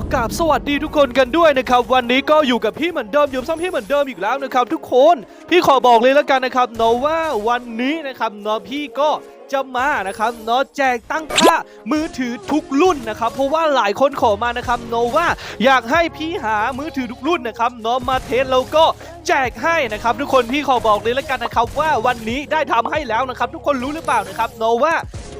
กับสวัสดีทุกคนกันด้วยนะครับ วันนี้ก็อยู่กับพี่เหมือนเดิมอยู่กับช่องพี่เหมือนเดิมอีกแล้วนะครับ ทุกคนพี่ขอบอกเลยแล้วกันนะครับเนาะว่าวันนี้นะครับเนาะพี่ก็จะมานะครับเนาะแจกตั้งค่ามือถือทุกรุ่นนะครับ เพราะว่าหลายคนขอมานะครับเนาะว่าอยากให้พี่หามือถือทุกรุ่นนะครับเนาะมาเทสแล้วก็แจกให้นะครับทุกคนพี่ขอบอกเลยแล้วกันนะครับว่าวันนี้ได้ทำให้แล้วนะครับ ทุกคนรู้หรือเปล่านะครับเนาะว่า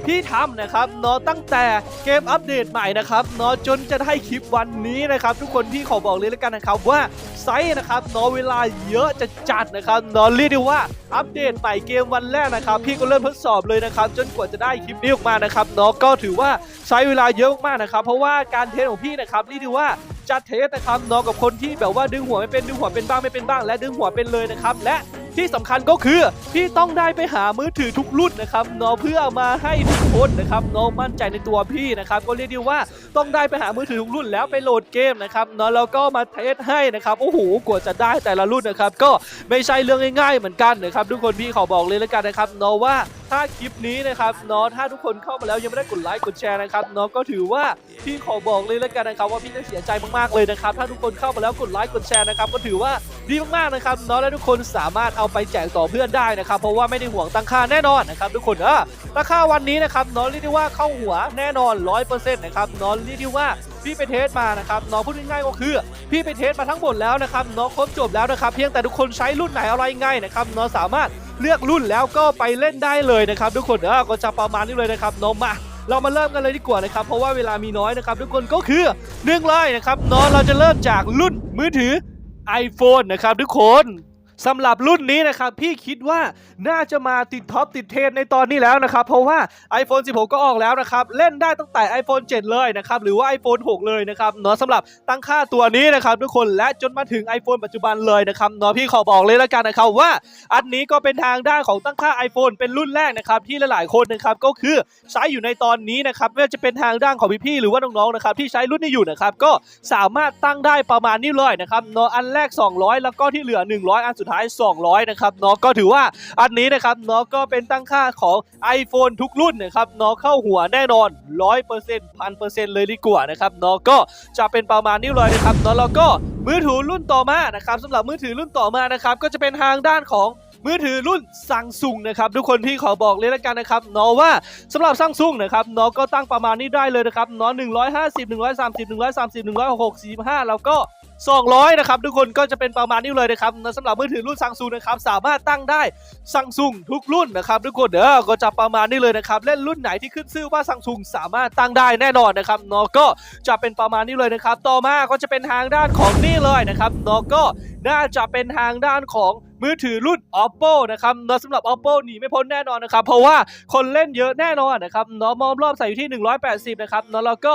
พี่ทำนะครับเนาะตั้งแต่เกมอัปเดตใหม่นะครับเนาะจนจะได้คลิปวันนี้นะครับทุกคนพี่ขอบอกเลยแล้วกันนะครับว่าไซส์นะครับเนาะเวลาเยอะจะจัดนะครับเนาะเรียกได้ว่าอัปเดตใหม่เกมวันแรกนะครับ พี่ก็เริ่มทดสอบเลยนะครับ จนกว่าจะได้คลิปนี้ออกมานะครับเนาะก็ถือว่าใช้เวลาเยอะมากนะครับ เพราะว่าการเทสของพี่นะครับเรียกได้ว่าจะเทสนะครับเนาะกับคนที่แบบว่าดึงหัวไม่เป็นดึงหัวเป็นบ้างไม่เป็นบ้าง และดึงหัวเป็นเลยนะครับและ ที่สำคัญก็คือพี่ต้องได้ไปหามือถือทุกรุ่นนะครับเนาะเพื่อมาให้ทุกคนนะครับเนาะมั่นใจในตัวพี่นะครับก็เรียกได้ว่าต้องได้ไปหามือถือทุกรุ่นแล้วไปโหลดเกมนะครับเนาะแล้วก็มาเทสให้นะครับโอ้โหกว่าจะได้แต่ละรุ่นนะครับก็ไม่ใช่เรื่องง่ายๆเหมือนกันนะครับทุกคนพี่ขอบอกเลยแล้วกันนะครับเนาะว่าถ้าคลิปนี้นะครับเนาะถ้าทุกคนเข้ามาแล้วยังไม่ได้กดไลค์กดแชร์นะครับเนาะก็ถือว่าพี่ขอบอกเลยแล้วกันนะครับว่าพี่จะเสียใจมากๆเลยนะครับถ้าทุกคนเข้ามาแล้วกดไลค์กดแชร์นะครับก็ถือว่า ดีมากๆนะครับเนาะและทุกคนสามารถเอาไปแจกต่อเพื่อนได้นะครับ เพราะว่าไม่ได้ห่วงตั้งค่าแน่นอนนะครับทุกคนเออราคาวันนี้นะครับเนาะเรียกได้ว่าเข้าหัวแน่นอน100%นะครับเนาะเรียกได้ว่าพี่ไปเทสมานะครับเนาะพูดง่ายๆก็คือ พี่ไปเทสมาทั้งหมดแล้วนะครับเนาะครบจบแล้วนะครับ เพียงแต่ทุกคนใช้รุ่นไหนอะไรง่ายนะครับเนาะสามารถเลือกรุ่นแล้วก็ไปเล่นได้เลยนะครับ ทุกคนเออก็จะประมาณนี้เลยนะครับเนาะมาเรามาเริ่มกันเลยดีกว่านะครับ เพราะว่าเวลามีน้อยนะครับ ทุกคนก็คือหนึ่งเลยนะครับเนาะเราจะเริ่มจากรุ่นมือถือ iPhone นะครับทุกคน สำหรับรุ่นนี้นะครับพี่คิดว่าน่าจะมาติดท็อปติดเทรนในตอนนี้แล้วนะครับ เพราะว่า iPhone 16 ก็ออกแล้วนะครับ เล่นได้ตั้งแต่ iPhone 7 เลยนะครับ หรือว่า iPhone 6 เลยนะครับเนาะสำหรับตั้งค่าตัวนี้นะครับทุกคนและจนมาถึง iPhone ปัจจุบันเลยนะครับเนาะพี่ขอบอกเลยแล้วกันนะครับว่า อันนี้ก็เป็นทางด้านของตั้งค่า iPhone เป็นรุ่นแรกนะครับที่หลายๆคนนะครับก็คือใช้อยู่ในตอนนี้นะครับไม่ว่าจะเป็นทางด้านของพี่ๆหรือว่าน้องๆนะครับที่ใช้รุ่นนี้อยู่นะครับก็สามารถตั้งได้ประมาณนี้เลยนะครับเนาะอันแรก 200 แล้วก็ที่เหลือ 100 อันสุดท้าย 200 นะครับเนาะก็ถือว่าอันนี้นะครับเนาะก็เป็นตั้งค่าของ iPhone ทุกรุ่นนะครับเนาะเข้าหัวแน่นอน 100% 1000%เลยดีกว่านะครับเนาะก็จะเป็นประมาณนี้เลยนะครับเนาะแล้วก็มือถือรุ่นต่อมานะครับสำหรับมือถือรุ่นต่อมานะครับก็จะเป็นทางด้านของมือถือรุ่นซังซุงนะครับทุกคนที่ขอบอกเลยแล้วกันนะครับเนาะว่าสำหรับซังซุงนะครับเนาะก็ตั้งประมาณนี้ได้เลยนะครับเนาะ150 130 130 165แล้วก็ 200 นะครับ ทุกคนก็จะเป็นประมาณนี้เลยนะครับสำหรับมือถือรุ่นซังซุงนะครับสามารถตั้งได้ซังซุงทุกรุ่นนะครับทุกคนเด้อก็จะประมาณนี้เลยนะครับเล่นรุ่นไหนที่ขึ้นชื่อว่าซังซุงสามารถตั้งได้แน่นอนนะครับเนาะก็จะเป็นประมาณนี้เลยนะครับ ต่อมาก็จะเป็นทางด้านของนี่เลยนะครับเนาะก็น่าจะเป็นทางด้านของ มือถือรุ่น oppo นะครับเนาะสำหรับ oppo หนีไม่พ้นแน่นอนนะครับเพราะว่าคนเล่นเยอะแน่นอนนะครับเนาะมอมรอบใส่อยู่ที่ 180 นะครับเนาะแล้วก็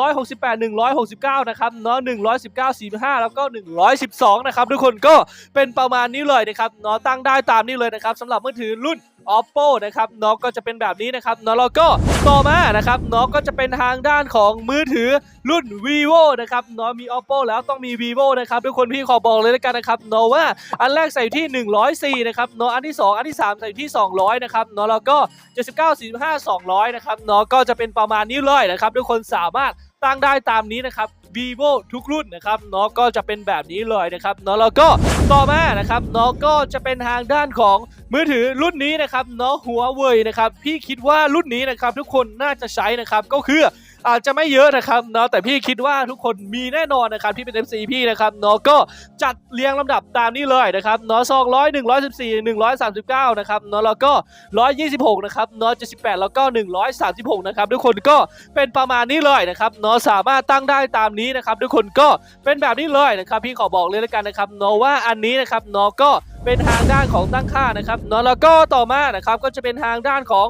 168 169 นะครับเนาะ119 45 แล้วก็ 112 นะครับทุกคนก็เป็นประมาณนี้เลยนะครับเนาะตั้งได้ตามนี้เลยนะครับสำหรับมือถือรุ่น oppo นะครับเนาะก็จะเป็นแบบนี้นะครับเนาะแล้วก็ต่อมานะครับเนาะก็จะเป็นทางด้านของมือถือรุ่น vivo นะครับเนาะมี oppo แล้วต้องมี vivo นะครับทุกคนพี่ขอบอกเลยแล้วกันนะครับเนาะว่าอันแรกใส่ที่ 104นะครับเนาะอันที่ 2 อันที่ 3 ใส่ที่ 200นะครับเนาะแล้วก็79 45 200นะครับเนาะก็จะเป็นประมาณนี้เลยนะครับทุกคนสามารถ ตั้งได้ตามนี้นะครับ vivo ทุกรุ่นนะครับเนาะก็จะเป็นแบบนี้เลยนะครับเนาะแล้วก็ต่อมานะครับเนาะก็จะเป็นทางด้านของมือถือรุ่นนี้นะครับเนาะหัวเว่ยนะครับพี่คิดว่ารุ่นนี้นะครับทุกคนน่าจะใช้นะครับก็คือ อาจจะไม่เยอะนะครับเนาะแต่พี่คิดว่าทุกคนมีแน่นอนนะครับที่เป็น MC พี่นะครับเนาะก็จัดเรียงลำดับตามนี้เลยนะครับเนาะ200 114 139นะครับเนาะแล้วก็126นะครับเนาะ78แปดแล้วก็136นะครับทุกคนก็เป็นประมาณนี้เลยนะครับเนาะสามารถตั้งได้ตามนี้นะครับทุกคนก็เป็นแบบนี้เลยนะครับพี่ขอบอกเลยแล้วกันนะครับเนาะว่าอันนี้นะครับเนาะก็เป็นทางด้านของตั้งค่านะครับเนาะแล้วก็ต่อมานะครับก็จะเป็นทางด้านของ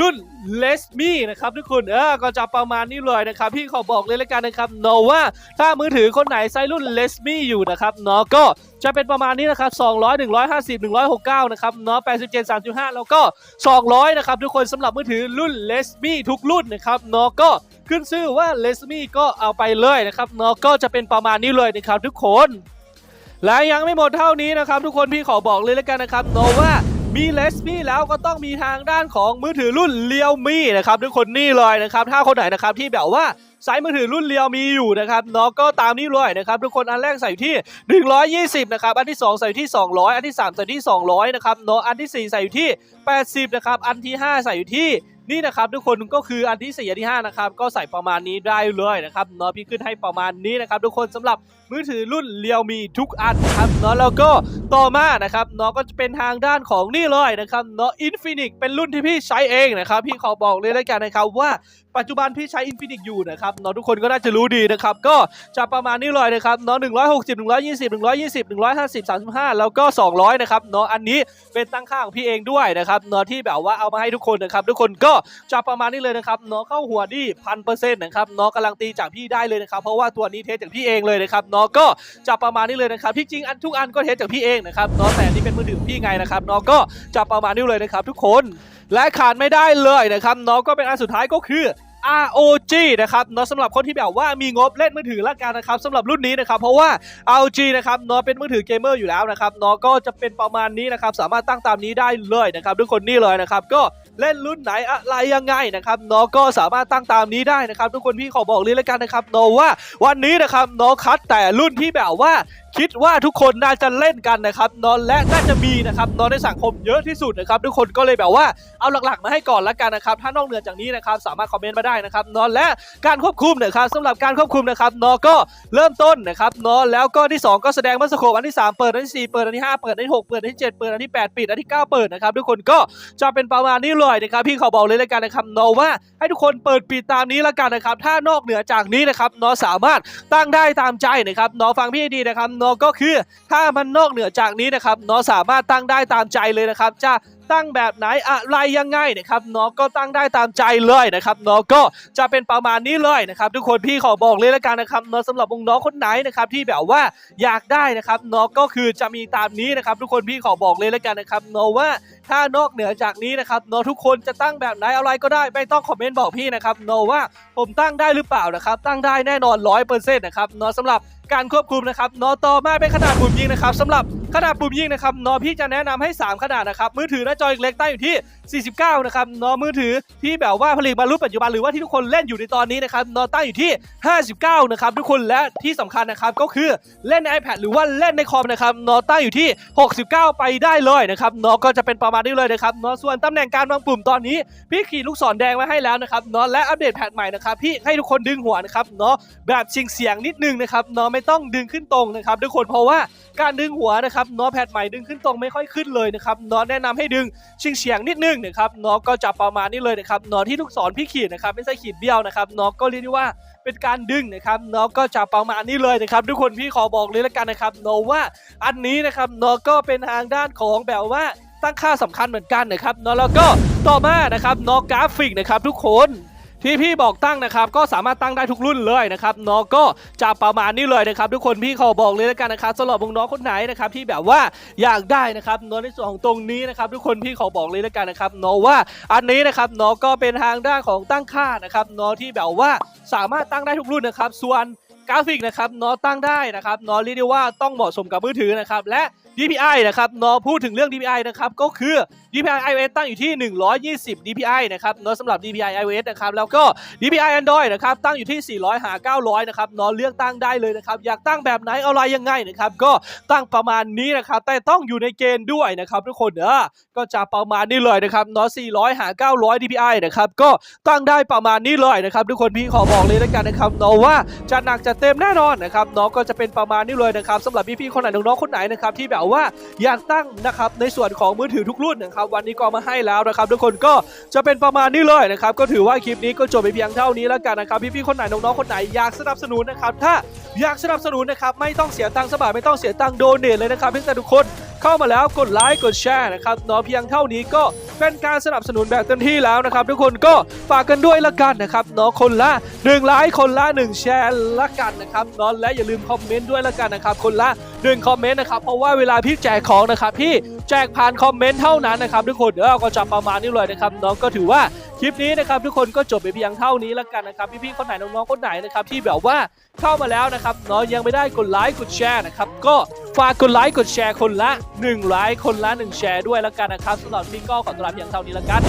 รุ่น l e s m i นะครับทุกคนเออก็จะประมาณนี้เลยนะครับ พี่ขอบอกเลยแล้วกันนะครับเนาะว่าถ้ามือถือคนไหนใช้รุ่น l e s m i อยู่นะครับเนาะก็จะเป็นประมาณนี้นะครับ200 150 169นะครับเนาะ87 35 แล้วก็ 200นะครับทุกคนสำหรับมือถือรุ่น l e s m i ทุกรุ่นนะครับเนาะก็ขึ้นชื่อว่า l e s m i ก็เอาไปเลยนะครับเนาะก็จะเป็นประมาณนี้เลยนะครับทุกคน และยังไม่หมดเท่านี้นะครับ ทุกคนพี่ขอบอกเลยแล้วกันนะครับเนาะว่า มีเลสมี่แล้วก็ต้องมีทางด้านของมือถือรุ่นเลียวมี่นะครับทุกคนนี่เลยนะครับถ้าคนไหนนะครับที่แบบว่าใช้มือถือรุ่นเลียวมีอยู่นะครับเนาะก็ตามนี้เลยนะครับทุกคนอันแรกใส่อยู่ที่ 120นะครับอันที่ 2 ใส่อยู่ที่ 200 อันที่ 3 ใส่อยู่ที่ 200นะครับเนาะอันที่ 4 ใส่อยู่ที่ 80นะครับอันที่ 5 ใส่อยู่ที่ นี่นะครับทุกคนก็คืออันที่ 4 อันที่ 5 นะครับ ก็ใส่ประมาณนี้ได้เลยนะครับเนาะพี่ขึ้นให้ประมาณนี้นะครับ ทุกคนสำหรับมือถือรุ่นเลียวมีทุกอันนะครับเนาะแล้วก็ต่อมานะครับเนาะก็จะเป็นทางด้านของนี่เลยนะครับเนาะอินฟินิกเป็นรุ่นที่พี่ใช้เองนะครับ พี่ขอบอกเลยแล้วกันนะครับว่าปัจจุบันพี่ใช้ Infinix อยู่นะครับเนาะทุกคนก็น่าจะรู้ดีนะครับ ก็จะประมาณนี้เลยนะครับเนาะ160 120 120 150 35 แล้วก็ 200 นะครับเนาะอันนี้เป็นตั้งค่าของพี่เองด้วยนะครับเนาะที่แบบว่าเอามาให้ทุกคนนะครับ ทุกคนก็จะประมาณนี้เลยนะครับเนาะเข้าหัวดีพันเปอร์เซ็นต์นะครับเนาะกำลังตีจากพี่ได้เลยนะครับเพราะว่าตัวนี้เทสจากพี่เองเลยนะครับเนาะก็จะประมาณนี้เลยนะครับที่จริงอันทุกอันก็เทสจากพี่เองนะครับเนาะแต่นี่เป็นมือถือพี่ไงนะครับเนาะก็จะประมาณนี้เลยนะครับทุกคนและขาดไม่ได้เลยนะครับเนาะก็เป็นอันสุดท้ายก็คือ ROG นะครับเนาะสำหรับคนที่แบบว่ามีงบเล่นมือถือละกันนะครับสำหรับรุ่นนี้นะครับเพราะว่า ROG นะครับเนาะเป็นมือถือเกมเมอร์อยู่แล้วนะครับเนาะก็จะเป็นประมาณนี้นะครับสามารถตั้งตามนี้ได้เลยนะครับทุกคนนี่เลยนะครับก็ เล่นรุ่นไหนอะไรยังไงนะครับเนาะก็สามารถตั้งตามนี้ได้นะครับ ทุกคนพี่ขอบอกเลยละกันนะครับเนาะว่าวันนี้นะครับเนาะคัดแต่รุ่นที่แบบว่า คิดว่าทุกคนน่าจะเล่นกันนะครับนอนและน่าจะมีนะครับนอนในสังคมเยอะที่สุดนะครับทุกคนก็เลยแบบว่าเอาหลักๆ มาให้ก่อนละกันนะครับถ้านอกเหนือจากนี้นะครับสามารถคอมเมนต์มาได้นะครับนอนและการควบคุมนะครับสำหรับการควบคุมนะครับนอก็เริ่มต้นนะครับนอนแล้วก็ที่ 2 ก็แสดงเมื่อสโคปอันที่ 3 เปิดอันที่ 4 เปิดอันที่ 5 เปิดอันที่ 6 เปิดอันที่ 7 เปิดอันที่ 8 ปิดอันที่ 9 เปิดนะครับทุกคนก็จะเป็นประมาณนี้เลยนะครับพี่ขอบอกเลยละกันนะครับนอว่าให้ทุกคนเปิดปิดตามนี้ละกันนะครับถ้านอกเหนือจากนี้นะครับนอสามารถตั้งได้ตามใจนะครับนอฟังพี่ดีนะครับเนอก็คือ ถ้ามันนอกเหนือจากนี้นะครับเนาะสามารถตั้งได้ตามใจเลยนะครับจะ ตั้งแบบไหนอะไรยังไงนะครับเนาะก็ตั้งได้ตามใจเลยนะครับเนาะก็จะเป็นประมาณนี้เลยนะครับ ทุกคนพี่ขอบอกเลยแล้วกันนะครับเนาะสำหรับวงน้องคนไหนนะครับที่แบบว่าอยากได้นะครับเนาะก็คือจะมีตามนี้นะครับทุกคนพี่ขอบอกเลยแล้วกันนะครับเนาะว่าถ้านอกเหนือจากนี้นะครับเนาะทุกคนจะตั้งแบบไหนอะไรก็ได้ไม่ต้องคอมเมนต์บอกพี่นะครับเนาะว่าผมตั้งได้หรือเปล่านะครับตั้งได้แน่นอนร้อยเปอร์เซ็นต์นะครับเนาะสำหรับการควบคุมนะครับนอต่อมาเป็นขนาดปุ่มยิงนะครับสำหรับ ขนาดปุ่มยิงนะครับนอพี่จะแนะนำให้ 3 ขนาดนะครับมือถือหน้าจอเล็กตั้งอยู่ที่ 49 นะครับนอมือถือที่แบบว่าผลิตมารุ่นปัจจุบันหรือว่าที่ทุกคนเล่นอยู่ในตอนนี้นะครับนอตั้งอยู่ที่ 59 นะครับทุกคนและที่สำคัญนะครับก็คือเล่นใน iPad หรือว่าเล่นในคอมนะครับนอตั้งอยู่ที่ 69 ไปได้เลยนะครับนอก็จะเป็นประมาณนี้เลยนะครับนอส่วนตำแหน่งการวางปุ่มตอนนี้พี่ขีดลูกศรแดงไว้ให้แล้วนะครับนาะและอัปเดตแพทใหม่นะครับพี่ให้ทุกคนดึงหัวนะครับนาะแบบเฉียงเสียงนิดนึงนะครับนาะไม่ต้องดึงขึ้นตรงนะครับทุกคนเพราะว่าการดึงหัวนะครับเนาะแพทใหม่ดึงขึ้นตรงไม่ค่อยขึ้นเลยนะครับนาะแนะนำให้ดึงเฉียงเฉียงนิดนึงนะครับนาะก็จะประมาณนี้เลยนะครับนาะที่ลูกศรพี่ขีดนะครับไม่ใช่ขีดเบี้ยวนะครับนาะก็เรียกได้ว่าเป็นการดึงนะครับเนาะก็จะประมาณนี้เลยนะครับ ทุกคนพี่ขอบอกเลยแล้วกันนะครับเนาะว่าอันนี้นะครับเนาะก็เป็นทางด้านของแบบว่าตั้งค่าสำคัญเหมือนกันนะครับเนาะแล้วก็ต่อมานะครับเนาะกราฟิกนะครับทุกคน ที่พี่บอกตั้งนะครับก็สามารถตั้งได้ทุกรุ่นเลยนะครับเนาะก็จะประมาณนี้เลยนะครับทุกคนพี่ขอบอกเลยแล้วกันนะครับสำหรับวงน้องคนไหนนะครับที่แบบว่าอยากได้นะครับเนาะในส่วนของตรงนี้นะครับทุกคนพี่ขอบอกเลยแล้วกันนะครับเนาะว่าอันนี้นะครับเนาะก็เป็นทางด้านของตั้งค่านะครับเนาะที่แบบว่าสามารถตั้งได้ทุกรุ่นนะครับส่วนกราฟิกนะครับเนาะตั้งได้นะครับเนาะเรียกได้ว่าต้องเหมาะสมกับมือถือนะครับและ DPI นะครับเนาะพูดถึงเรื่อง DPI นะครับก็คือ DPI iOS ตั้งอยู่ที่ 120 DPI นะครับเนาะสำหรับ DPI iOS นะครับแล้วก็ DPI Android นะครับตั้งอยู่ที่ 400 หา 900 นะครับเนาะเลือกตั้งได้เลยนะครับอยากตั้งแบบไหนอะไรยังไงนะครับก็ตั้งประมาณนี้นะครับแต่ต้องอยู่ในเกณฑ์ด้วยนะครับทุกคนเออก็จะประมาณนี้เลยนะครับเนาะ400 หา 900 DPI นะครับก็ตั้งได้ประมาณนี้เลยนะครับทุกคนพี่ขอบอกเลยแล้วกันนะครับเนาะว่าจะหนักจะเต็มแน่นอนนะครับเนาะก็จะเป็นประมาณนี้เลยนะครับสำหรับพี่ๆคนไหนน้องๆคนไหนนะครับที่แบบว่าอยากตั้งนะครับในส่วนของมือถือทุกรุ่นนะครับวันนี้ก็มาให้แล้วนะครับทุกคนก็จะเป็นประมาณนี้เลยนะครับก็ถือว่าคลิปนี้ก็จบไปเพียงเท่านี้แล้วกันนะครับพี่ๆคนไหนน้องๆคนไหนอยากสนับสนุนนะครับถ้าอยากสนับสนุนนะครับไม่ต้องเสียตังค์สบาทไม่ต้องเสียตังค์โดเนทเลยนะครับเพียงแต่ทุกคนเข้ามาแล้วกดไลค์กดแชร์นะครับเนาะเพียงเท่านี้ก็เป็นการสนับสนุนแบบเต็มที่แล้วนะครับ ทุกคนก็ฝากกันด้วยละกันนะครับเนาะคนละ1ไลค์คนละ 1 แชร์ละกันนะครับเนาะและอย่าลืมคอมเมนต์ด้วยละกันนะครับคนละหนึ่งคอมเมนต์นะครับเพราะว่าเวลาพี่แจกของนะครับพี่แจกผ่านคอมเมนต์เท่านั้นนะครับทุกคนเดี๋ยวเราก็จะประมาณนี้เลยนะครับน้องก็ถือว่าคลิปนี้นะครับทุกคนก็จบไปเพียงเท่านี้แล้วกันนะครับพี่ๆคนไหนน้องๆคนไหนนะครับที่แบบว่าเข้ามาแล้วนะครับน้องยังไม่ได้กดไลค์กดแชร์นะครับก็ฝากกดไลค์กดแชร์คนละ1ไลค์คนละ 1 แชร์ด้วยแล้วกันนะครับสำหรับพี่ก็ขอตัวลาเพียงเท่านี้แล้วกัน